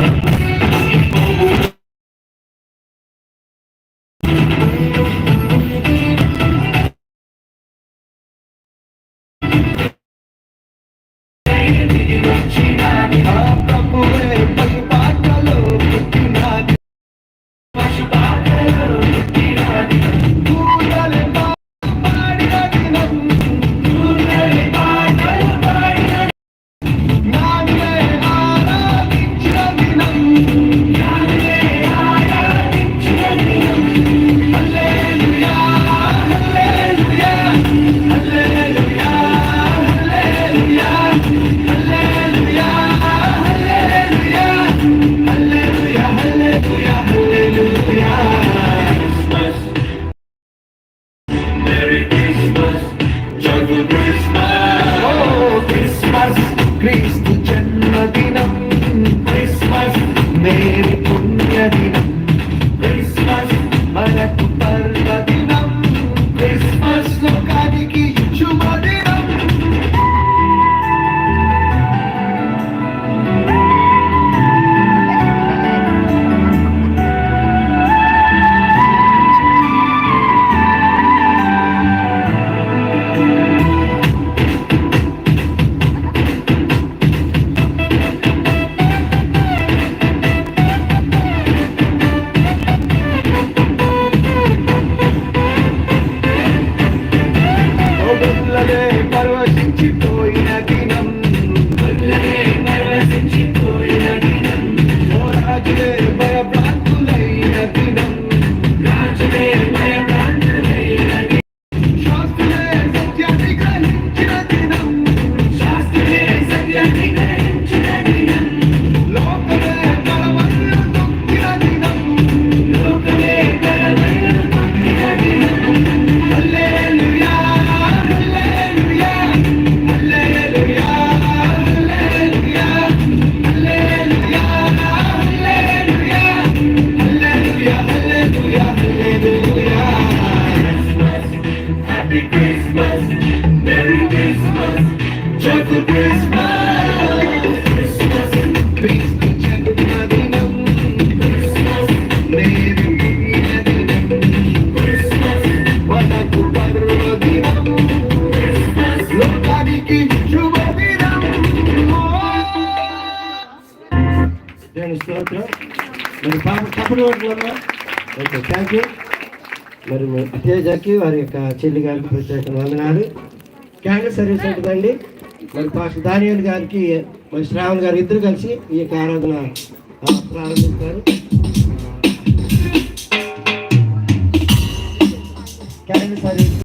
Thank you. മേൽ പുണ്യദിനം. keep going. స్తోత్రం మరి పాప తప్పుడు ఓకే థ్యాంక్ యూ మరి తేజకి వారి యొక్క చెల్లి గారికి ప్రత్యేక వందనాలు క్యాండిల్ సర్వీస్ ఉంటుందండి दानियाल गार श्रावण गार इधर कल आराधना प्रारंभ